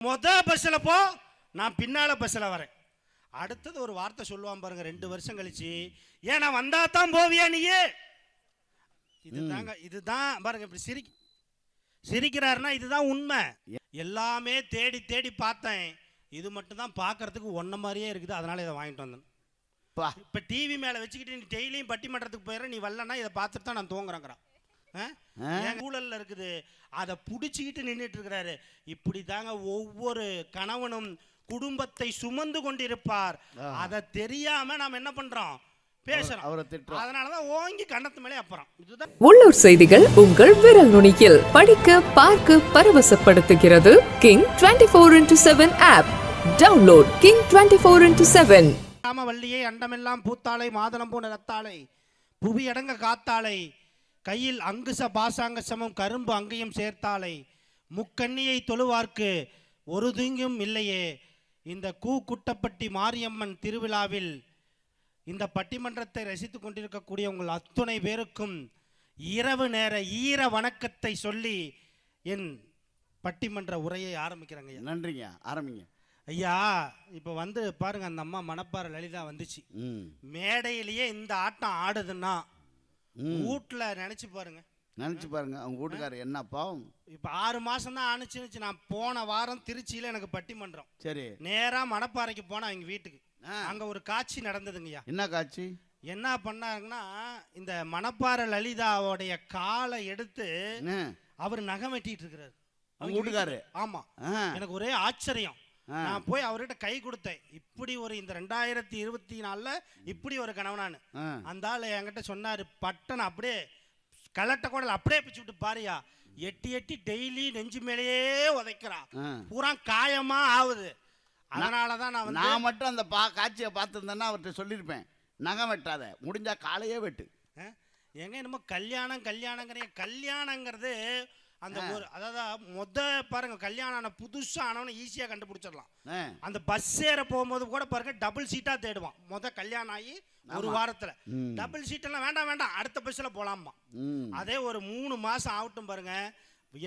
மொத பஸ்ல போ நான் பின்னால பஸ்ல வரேன். அடுத்தது ஒரு வார்த்தை சொல்லுவான் பாருங்க ரெண்டு வருஷம் கழிச்சு ஏன்னா வந்தா தான் போவியா நீயே? இதுதாங்க இதுதான் பாருங்க இப்படி சிரி சிரிக்கிறாருன்னா இதுதான் உண்மை. எல்லாமே தேடி தேடி பார்த்தேன். இது மட்டும் தான் பார்க்கறதுக்கு ஒன்ன மாதிரியே இருக்குது. அதனால இதை வாங்கிட்டு வந்தேன். இப்போ டிவி மேலே வச்சுக்கிட்டு நீ டெய்லியும் பட்டிமன்றத்துக்கு போயிடுற நீ வரலன்னா இதை பார்த்துட்டு தான் நான் தூங்குறேங்கிறான். ஊழல்ல இருக்குது. அதை பிடிச்சிக்கிட்டு நின்றுட்டு இருக்கிறாரு இப்படி தாங்க ஒவ்வொரு கணவனும் குடும்பத்தை சுமந்து கொண்டிருப்பார். அதை தெரியாம நாம் என்ன பண்றோம்? பேசுறோம். அவரை திட்டுறோம். அதனாலதான் ஓங்கி கண்ணத்து மேலே அப்புறம். இதுதான். உள்ளூர் செய்திகள் உங்கள் விரல் நுனியில். படிக்க பார்க்க பரவசப்படுத்துகிறது King twenty four into seven app download King twenty four into seven Rama வள்ளியை அண்டமெல்லாம் பூத்தாளை மாதளம் போன ரத்தாளை புவி அடங்க காத்தாளை கையில் அங்குச பாசாங்க சமம் கரும்பு அங்கேயும் சேர்த்தாளை முக்கண்ணியை தொழுவார்க்கு ஒரு தீங்கும் இல்லையே இந்த கூ குட்டப்பட்டி மாரியம்மன் திருவிழாவில் இந்த பட்டிமன்றத்தை ரசித்துக் கொண்டிருக்கக்கூடிய உங்கள் அத்துணை பேருக்கும் இரவு நேர ஈர வணக்கத்தை சொல்லி என் பட்டிமன்ற உரையை ஆரம்பிக்கிறேங்க ஐயா. நன்றிங்க ஆரம்பிங்க ஐயா இப்போ வந்து பாருங்க அந்த அம்மா மணப்பாறை லலிதா வந்துச்சு மேடையிலேயே இந்த ஆட்டம் ஆடுதுன்னா. வீட்டில் நினச்சி பாருங்க. நினச்சி பாருங்க அவங்க வீட்டுக்காரர் என்ன பாவம்? இப்போ ஆறு மாசம் தான் ஆணுச்சுன்னு நான் போன வாரம் திருச்சியில் எனக்கு பட்டிமன்றம். சரி. நேராக மணப்பாறைக்கு போனேன் அவங்க வீட்டுக்கு. அங்கே ஒரு காட்சி நடந்ததுங்கய்யா. என்ன காட்சி? என்ன பண்ணாங்கன்னா இந்த மணப்பாறை லலிதாவோடைய காலை எடுத்து அவர் நகம் வெட்டிட்டு இருக்கிறாரு. அவங்க வீட்டுக்காரு ஆமா. ஆ. எனக்கு ஒரே ஆச்சரியம். நான் போய் அவர்கிட்ட கை கொடுத்தேன். இப்படி ஒரு இந்த ரெண்டாயிரத்தி இருபத்தி நாலுல இப்படி ஒரு கணவனானு அந்த ஆள் என்கிட்ட சொன்னாரு பட்டன் அப்படியே கலட்ட குடல் அப்படியே பிச்சு விட்டு பாரியா. எட்டி எட்டி டெய்லி நெஞ்சு மேலேயே உதைக்கிறான். பூரா காயமா ஆகுது அதனால தான் நான் நான் மட்டும் அந்த பா காட்சியை பார்த்துருந்தேன்னா அவர்கிட்ட சொல்லியிருப்பேன். நகம் வெட்டாத முடிஞ்சா காலையே வெட்டு. எங்க என்னமோ கல்யாணம் கல்யாணங்கிறீங்க. கல்யாணங்கிறது அந்த ஒரு அதாவது மொத பாருங்க கல்யாணம் ஆன புதுசா ஆனவனை ஈஸியா கண்டுபிடிச்சிடலாம். அந்த பஸ் ஏற போகும்போது கூட பாருங்க டபுள் சீட்டா தேடுவான். முத கல்யாணம் ஆகி ஒரு வாரத்துல. டபுள் சீட் எல்லாம் வேண்டாம் வேண்டாம் அடுத்த பஸ்ல போலாமா அதே ஒரு மூணு மாசம் ஆகட்டும் பாருங்க.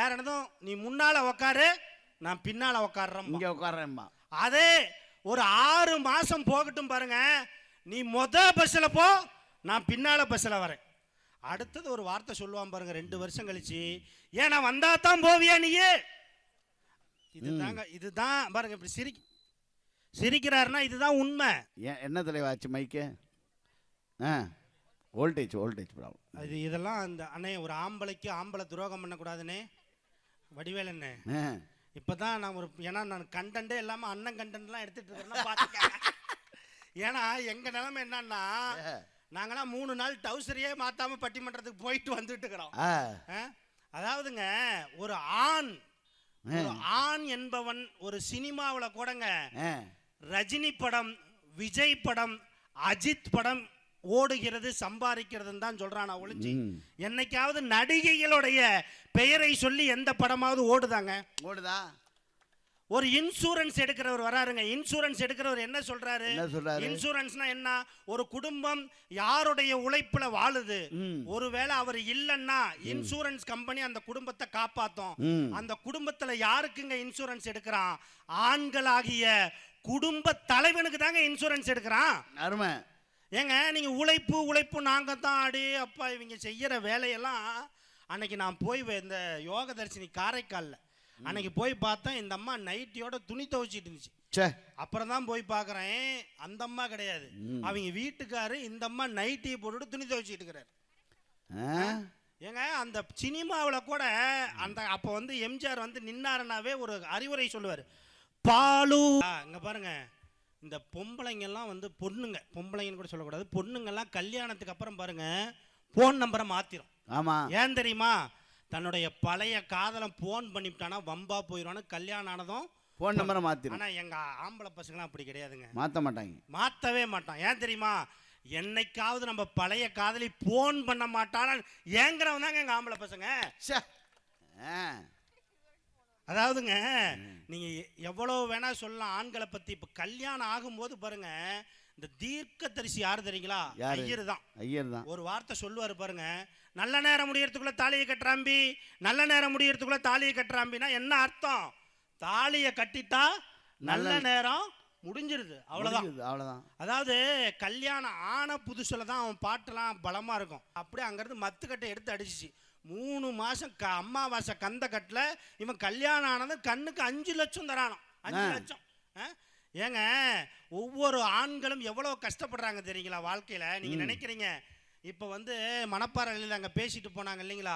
ஏறினதும் நீ முன்னால உக்காரு நான் பின்னால உக்காடுறேன் இங்கே உட்காரேம்மா அதே ஒரு ஆறு மாசம் போகட்டும் பாருங்க. நீ மொத பஸ்ல போ நான் பின்னால பஸ்ல வரேன். அடுத்தது ஒரு வார்த்தை சொல்லுவான் பாருங்க ரெண்டு வருஷம் கழிச்சு ஏன்னா வந்தா தான் போவியா நீயே? இதுதாங்க இதுதான் பாருங்க இப்படி சிரி சிரிக்கிறாருன்னா இதுதான் உண்மை. ஏன் என்ன தலைவாச்சு மைக்கு ஆ வோல்டேஜ் வோல்டேஜ் ப்ராப்ளம் இது இதெல்லாம் அந்த அண்ணே ஒரு ஆம்பளைக்கு ஆம்பளை துரோகம் பண்ணக்கூடாதுண்ணே வடிவேல் அண்ணே. ஆ. இப்பதான் நான் ஒரு ஏன்னா நான் கண்டென்ட்டே இல்லாம அண்ணன் கண்டென்ட்லாம் எடுத்துட்டு இருக்கேன்னா பாத்துக்க ஏன்னா எங்க நிலைமை என்னன்னா நாங்களாம் மூணு நாள் டவுசரையே மாத்தாம பட்டிமன்றத்துக்கு போயிட்டு வந்துட்டு இருக்கிறோம்? அதாவதுங்க ஒரு ஆண் ஆண் என்பவன் ஒரு சினிமாவுல கூடங்க ரஜினி படம் விஜய் படம் அஜித் படம் ஓடுகிறது சம்பாதிக்கிறதுன்னு தான் சொல்றான் ஒளிஞ்சு. என்னைக்காவது நடிகைகளுடைய பெயரை சொல்லி எந்த படமாவது ஓடுதாங்க? ஓடுதா? ஒரு இன்சூரன்ஸ் எடுக்கிறவர் வராருங்க. இன்சூரன்ஸ் எடுக்கிறவர் என்ன சொல்றாரு? இன்சூரன்ஸ்னா என்ன? ஒரு குடும்பம் யாருடைய உழைப்புல வாழுது. ஒருவேளை அவர் இல்லைன்னா இன்சூரன்ஸ் கம்பெனி அந்த குடும்பத்தை காப்பாத்தும். அந்த குடும்பத்துல யாருக்குங்க இன்சூரன்ஸ் எடுக்கிறான்? ஆண்களாகிய குடும்ப தலைவனுக்கு தாங்க இன்சூரன்ஸ் எடுக்கிறான். அருமை. ஏங்க நீங்க உழைப்பு உழைப்பு நாங்க தான் அடி அப்பா இவங்க செய்யற வேலையெல்லாம் அன்னைக்கு நான் போய் இந்த யோக தரிசினி காரைக்கால்ல அன்னைக்கு போய் பார்த்தேன் இந்த அம்மா நைட்டியோட துணி துவைச்சிட்டு இருந்துச்சு. அப்புறம் தான் போய் பார்க்குறேன் அந்த அம்மா கிடையாது. அவங்க வீட்டுக்காரு இந்த அம்மா நைட்டியை போட்டுட்டு துணி துவைச்சிட்டு இருக்கிறாரு. ஏங்க அந்த சினிமாவில் கூட அந்த அப்போ வந்து எம்ஜிஆர் வந்து நின்னாருனாவே ஒரு அறிவுரை சொல்லுவார். பாலு இங்கே பாருங்க. இந்த பொம்பளைங்கெல்லாம் வந்து பொண்ணுங்க பொம்பளைங்கன்னு கூட சொல்லக்கூடாது. பொண்ணுங்கெல்லாம் கல்யாணத்துக்கு அப்புறம் பாருங்க ஃபோன் நம்பரை மாத்திரும். ஆமாம் ஏன் தெரியுமா? தன்னுடைய பழைய காதலம் ஃபோன் பண்ணிவிட்டானா வம்பா போயிடுவான்னு கல்யாணம் ஆனதும் ஃபோன் நம்பரை மாற்றிடும் ஆனால் எங்கள் ஆம்பளை பசங்களாம் அப்படி கிடையாதுங்க. மாற்ற மாட்டாங்க. மாற்றவே மாட்டான். ஏன் தெரியுமா? என்னைக்காவது நம்ம பழைய காதலி ஃபோன் பண்ண மாட்டானா? ஏங்குறவன் தாங்க எங்கள் ஆம்பளை பசங்க. அதாவதுங்க நீங்க எ- எவ்வளவு வேணா சொல்லலாம். ஆண்களை பத்தி இப்ப கல்யாணம் ஆகும்போது பாருங்க இந்த தீர்க்க தரிசி யாரு தெரியுங்களா? யாரு? ஐயர் தான் ஐயர் தான் ஒரு வார்த்தை சொல்லுவாரு பாருங்க. நல்ல நேரம் முடியறதுக்குள்ள தாலியை கட்டுறாம்பி நல்ல நேரம் முடியறதுக்குள்ள தாலியை கட்டுறாம்பின்னா என்ன அர்த்தம்? தாலியை கட்டிட்டா நல்ல நேரம் முடிஞ்சிருது. அவ்வளவுதான். அவ்வளவுதான். அதாவது கல்யாணம் ஆன புதுசுல தான் அவன் பாட்டெல்லாம் பலமா இருக்கும். அப்படியே அங்கிருந்து மத்துக்கட்டை எடுத்து அடிச்சிச்சு. மூணு மாசம் க அம்மாவாசை கந்த கட்டில் இவன் கல்யாணம் ஆனது கண்ணுக்கு அஞ்சு லட்சம் தரானாம். அஞ்சு. லட்சம்? ஏங்க ஒவ்வொரு ஆண்களும் எவ்வளவு கஷ்டப்படுறாங்க தெரியுங்களா வாழ்க்கையில? நீங்க நினைக்கிறீங்க இப்போ வந்து மணப்பாறையில் அங்கே பேசிட்டு போனாங்க இல்லைங்களா?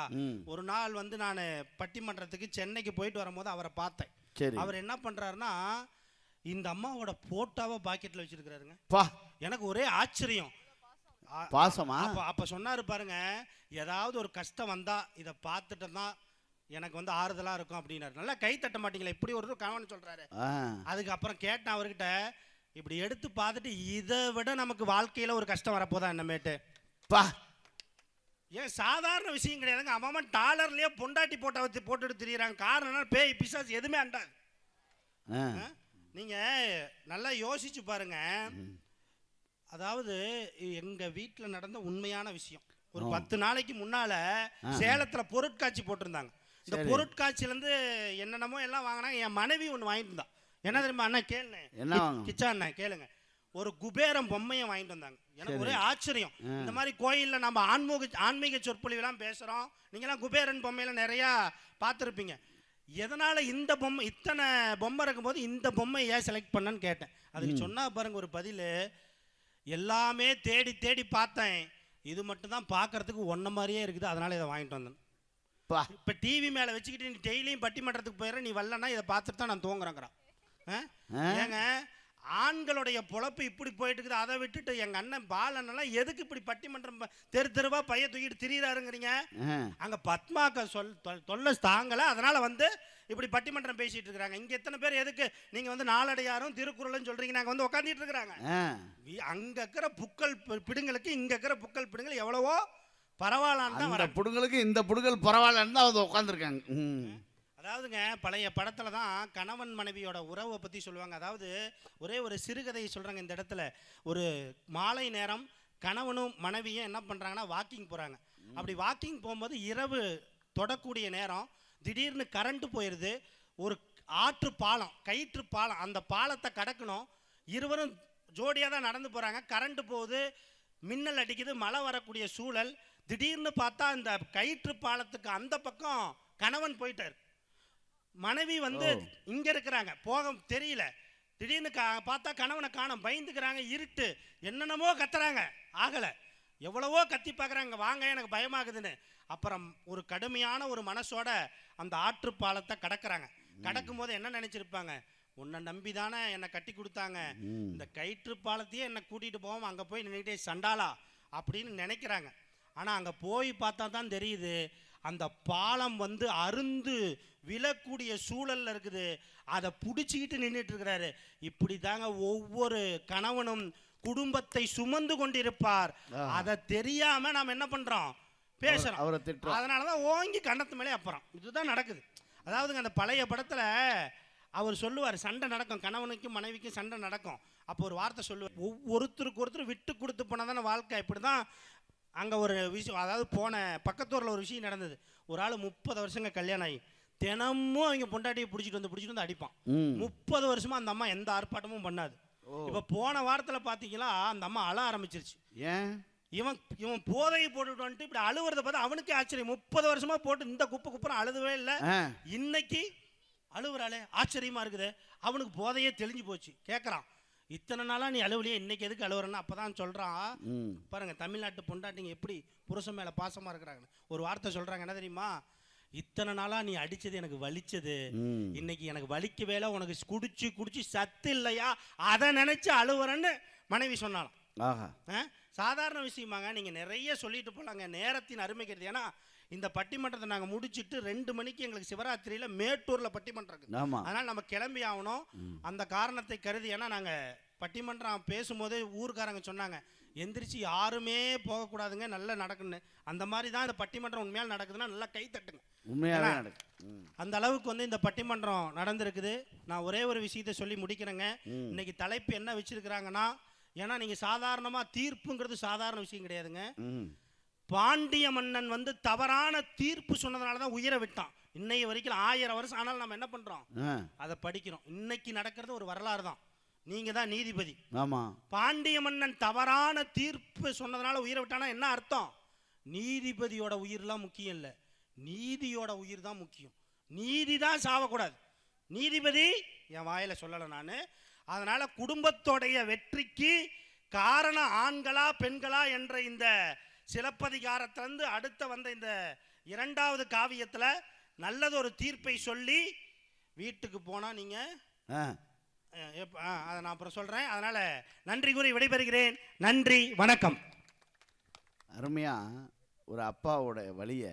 ஒரு நாள் வந்து நான் பட்டிமன்றத்துக்கு சென்னைக்கு போயிட்டு வரும்போது அவரை பார்த்தேன். அவர் என்ன பண்றாருன்னா இந்த அம்மாவோட போட்டோவை பாக்கெட்ல வச்சிருக்கிறாருங்க. எனக்கு ஒரே ஆச்சரியம். பாசமா? அப்ப அப்ப சொன்னாரு பாருங்க ஏதாவது ஒரு கஷ்டம் வந்தா இதை பார்த்துட்டு தான் எனக்கு வந்து ஆறுதலா இருக்கும் அப்படின்னாரு. நல்லா கை தட்ட மாட்டீங்களா இப்படி ஒரு கவனம் சொல்றாரு. ஆ. அதுக்கப்புறம் கேட்டேன் அவர்கிட்ட இப்படி எடுத்து பார்த்துட்டு இதை விட நமக்கு வாழ்க்கையில ஒரு கஷ்டம் வரப்போதா என்னமேட்டு? பா. ஏன் சாதாரண விஷயம் கிடையாதுங்க. அவன் டாலர்லயே பொண்டாட்டி போட்டோ வச்சு போட்டுட்டு திரியிறாங்க. காரணம் பேய் பிசாசு எதுவுமே அண்டாது? நீங்க நல்லா யோசிச்சு பாருங்க. அதாவது எங்க வீட்ல நடந்த உண்மையான விஷயம். ஒரு பத்து நாளைக்கு முன்னால சேலத்துல பொருட்காட்சி போட்டிருந்தாங்க. இந்த சரி. பொருட்காட்சியில இருந்து என்னென்னமோ எல்லாம் வாங்கினாங்க. என் மனைவி ஒன்று வாங்கிட்டு இருந்தா. என்ன தெரியுமா அண்ணா கேளுங்க என்ன? கிச்சா அண்ணா கேளுங்க. ஒரு குபேரம் பொம்மையை வாங்கிட்டு வந்தாங்க. எனக்கு ஒரே ஆச்சரியம். இந்த மாதிரி கோயில்ல நம்ம ஆன்மீக ஆன்மீக சொற்பொழிவெல்லாம் பேசுறோம். நீங்களாம் குபேரன் பொம்மையில நிறையா பார்த்துருப்பீங்க. எதனால இந்த பொம்மை இத்தனை பொம்மை இருக்கும்போது இந்த பொம்மை ஏன் செலக்ட் பண்ணேன்னு கேட்டேன். அதுக்கு சொன்னா பாருங்க ஒரு பதில். எல்லாமே தேடி தேடி பார்த்தேன். இது மட்டும் தான் பார்க்கறதுக்கு ஒன்ன மாதிரியே இருக்குது. அதனால இதை வாங்கிட்டு வந்தேன். பா. இப்போ டிவி மேலே வச்சுக்கிட்டு நீ டெய்லியும் பட்டிமன்றத்துக்கு போயிடுற நீ வரலன்னா இதை பார்த்துட்டு தான் நான் தூங்குறேங்கிறான்? ஏங்க ஆண்களுடைய பொழப்பு இப்படி போயிட்டு இருக்குது அதை விட்டுட்டு எங்க அண்ணன் பாலனெல்லாம் எதுக்கு இப்படி பட்டிமன்றம் தெரு தெருவா பைய தூக்கிட்டு திரியிறாருங்கிறீங்க? அங்க பத்மாக்க சொல் தொல்- தொல்லை தாங்கல அதனால வந்து இப்படி பட்டிமன்றம் பேசிட்டு இருக்கிறாங்க. இங்க எத்தனை பேர் எதுக்கு? நீங்க வந்து நாலடியாரும் திருக்குறளும் சொல்றீங்க நாங்க வந்து உட்காந்துட்டு இருக்கிறாங்க. அங்க இருக்கிற புக்கள் பிடுங்களுக்கு இங்க இருக்கிற புக்கள் பிடுங்கள் எவ்வளவோ பரவாயில்லான்னு தான் அந்த வராங்க புடுங்களுக்கு இந்த புடுங்கல் பரவாயில்லன்னு தான் வந்து உட்காந்துருக்காங்க அதாவதுங்க பழைய படத்துல தான் கணவன் மனைவியோட உறவை பத்தி சொல்லுவாங்க. அதாவது ஒரே ஒரு சிறுகதையை சொல்றாங்க இந்த இடத்துல. ஒரு மாலை நேரம் கணவனும் மனைவியும் என்ன பண்றாங்கன்னா வாக்கிங் போறாங்க. அப்படி வாக்கிங் போகும்போது இரவு தொடக்கூடிய நேரம் திடீர்னு கரண்ட் போயிடுது ஒரு ஆற்று பாலம் கயிற்று பாலம் அந்த பாலத்தை கடக்கணும். இருவரும் ஜோடியாக தான் நடந்து போகிறாங்க கரண்ட் போகுது. மின்னல் அடிக்குது மழை வரக்கூடிய சூழல். திடீர்னு பார்த்தா இந்த கயிற்று பாலத்துக்கு அந்த பக்கம் கணவன் போயிட்டார். மனைவி வந்து இங்க இருக்கிறாங்க. போக தெரியல. திடீர்னு கா- பார்த்தா கணவனை காணோம். பயந்துக்கிறாங்க இருட்டு. என்னென்னமோ கத்துறாங்க. ஆகல. எவ்வளவோ கத்தி பார்க்குறாங்க. வாங்க எனக்கு பயமாகுதுன்னு. அப்புறம் ஒரு கடுமையான ஒரு மனசோட அந்த ஆற்று பாலத்தை கடக்குறாங்க. கடக்கும் போது என்ன நினைச்சிருப்பாங்க? உன்னை நம்பி தானே என்னை கட்டி கொடுத்தாங்க. இந்த கயிற்று பாலத்தையே என்னை கூட்டிட்டு போவோம் அங்கே போய் நின்றுட்டே சண்டாளா அப்படின்னு நினைக்கிறாங்க. ஆனால் அங்கே போய் பார்த்தா தான் தெரியுது அந்த பாலம் வந்து அருந்து விழக்கூடிய சூழல்ல இருக்குது. அதை பிடிச்சிக்கிட்டு நின்றுட்டு இருக்கிறாரு. இப்படி தாங்க ஒவ்வொரு கணவனும் குடும்பத்தை சுமந்து கொண்டிருப்பார். அதை தெரியாம நாம் என்ன பண்றோம்? பேசுறோம். அவரை திட்டுறோம். அதனால தான் ஓங்கி கண்டத்து மேலே அப்புறம். இதுதான் நடக்குது. அதாவதுங்க அந்த பழைய படத்தில் அவர் சொல்லுவார் சண்டை நடக்கும். கணவனுக்கும் மனைவிக்கும் சண்டை நடக்கும். அப்போ ஒரு வார்த்தை சொல்லுவார். ஒவ்வொருத்தருக்கு ஒருத்தர் விட்டு கொடுத்து போனால் தானே வாழ்க்கை? இப்படி தான் அங்கே ஒரு விஷயம் அதாவது போன பக்கத்தூரில் ஒரு விஷயம் நடந்தது. ஒரு ஆள் முப்பது வருஷங்க கல்யாணம் ஆகி தினமும் அவங்க பொண்டாட்டியை பிடிச்சிட்டு வந்து பிடிச்சிட்டு வந்து அடிப்பான். முப்பது வருஷமா அந்த அம்மா எந்த ஆர்ப்பாட்டமும் பண்ணாது. இப்போ போன வாரத்தில் பார்த்தீங்களா அந்த அம்மா அழ ஆரம்பிச்சிருச்சு. ஏன்? இவன் இவன் போதையை போட்டுட்டு வந்துட்டு இப்படி அழுவுறத பார்த்து அவனுக்கே ஆச்சரியம். முப்பது வருஷமா போட்டு இந்த குப்பை குப்புறம் அழுதவே இல்லை. இன்னைக்கு அழுவுறாளே ஆச்சரியமா இருக்குது. அவனுக்கு போதையே தெளிஞ்சு போச்சு. கேட்குறான் இத்தனை நாளா நீ அழுவலையே இன்னைக்கு எதுக்கு அழுவுறன்னு அப்பதான் சொல்றான். ம். பாருங்க தமிழ்நாட்டு பொண்டாட்டிங்க எப்படி புருஷன் மேல பாசமா இருக்கிறாங்க ஒரு வார்த்தை சொல்றாங்க என்ன தெரியுமா? இத்தனை நாளா நீ அடிச்சது எனக்கு வலிச்சது. இன்னைக்கு எனக்கு வலிக்க வேலை உனக்கு குடிச்சு குடிச்சு சத்து இல்லையா? அதை நினைச்சு அழுவுறேன்னு மனைவி சொன்னாலாம்? சாதாரண விஷயமாங்க. நீங்கள் நிறைய சொல்லிட்டு போலாங்க. நேரத்தின் அருமைக்கிறது ஏன்னா இந்த பட்டிமன்றத்தை நாங்கள் முடிச்சிட்டு ரெண்டு மணிக்கு எங்களுக்கு சிவராத்திரியில் மேட்டூரில் பட்டிமன்றம் இருக்குது. அதனால் நம்ம கிளம்பி ஆகணும். அந்த காரணத்தை கருதி ஏன்னா நாங்கள் பட்டிமன்றம் பேசும்போதே ஊர்க்காரங்க சொன்னாங்க எந்திரிச்சு யாருமே போகக்கூடாதுங்க. நல்லா நடக்குன்னு. அந்த மாதிரி தான் இந்த பட்டிமன்றம் உண்மையால் நடக்குதுன்னா நல்லா கை தட்டுங்க. உண்மையாவே ஏன்னா, நடக்கு. அந்த அளவுக்கு வந்து இந்த பட்டிமன்றம் நடந்திருக்குது. நான் ஒரே ஒரு விஷயத்தை சொல்லி முடிக்கிறேங்க. இன்னைக்கு தலைப்பு என்ன வச்சிருக்கிறாங்கன்னா ஏன்னா நீங்க சாதாரணமா தீர்ப்புங்கிறது சாதாரண விஷயம் கிடையாதுங்க. பாண்டிய மன்னன் வந்து தவறான தீர்ப்பு சொன்னதுனால தான் உயிரை விட்டான். இன்னைய வரைக்கும் ஆயிரம் வருஷம் ஆனாலும் நம்ம என்ன பண்றோம்? அதை படிக்கிறோம். இன்னைக்கு நடக்கிறது ஒரு வரலாறு தான். நீங்க தான் நீதிபதி. ஆமாம் பாண்டிய மன்னன் தவறான தீர்ப்பு சொன்னதுனால உயிரை விட்டானா என்ன அர்த்தம்? நீதிபதியோட உயிர்லாம் முக்கியம் இல்லை. நீதியோட உயிர் தான் முக்கியம். நீதி தான் சாவக்கூடாது. நீதிபதி என் வாயில சொல்லலை நான். அதனால குடும்பத்தோடைய வெற்றிக்கு காரணம் ஆண்களா பெண்களா என்ற இந்த சிலப்பதிகாரத்திலிருந்து அடுத்த வந்த இந்த இரண்டாவது காவியத்தில் நல்லது ஒரு தீர்ப்பை சொல்லி வீட்டுக்கு போனால் நீங்கள் அதை நான் அப்புறம் சொல்கிறேன் அதனால் நன்றி கூறி விடைபெறுகிறேன். நன்றி வணக்கம். அருமையாக ஒரு அப்பாவோட வழியை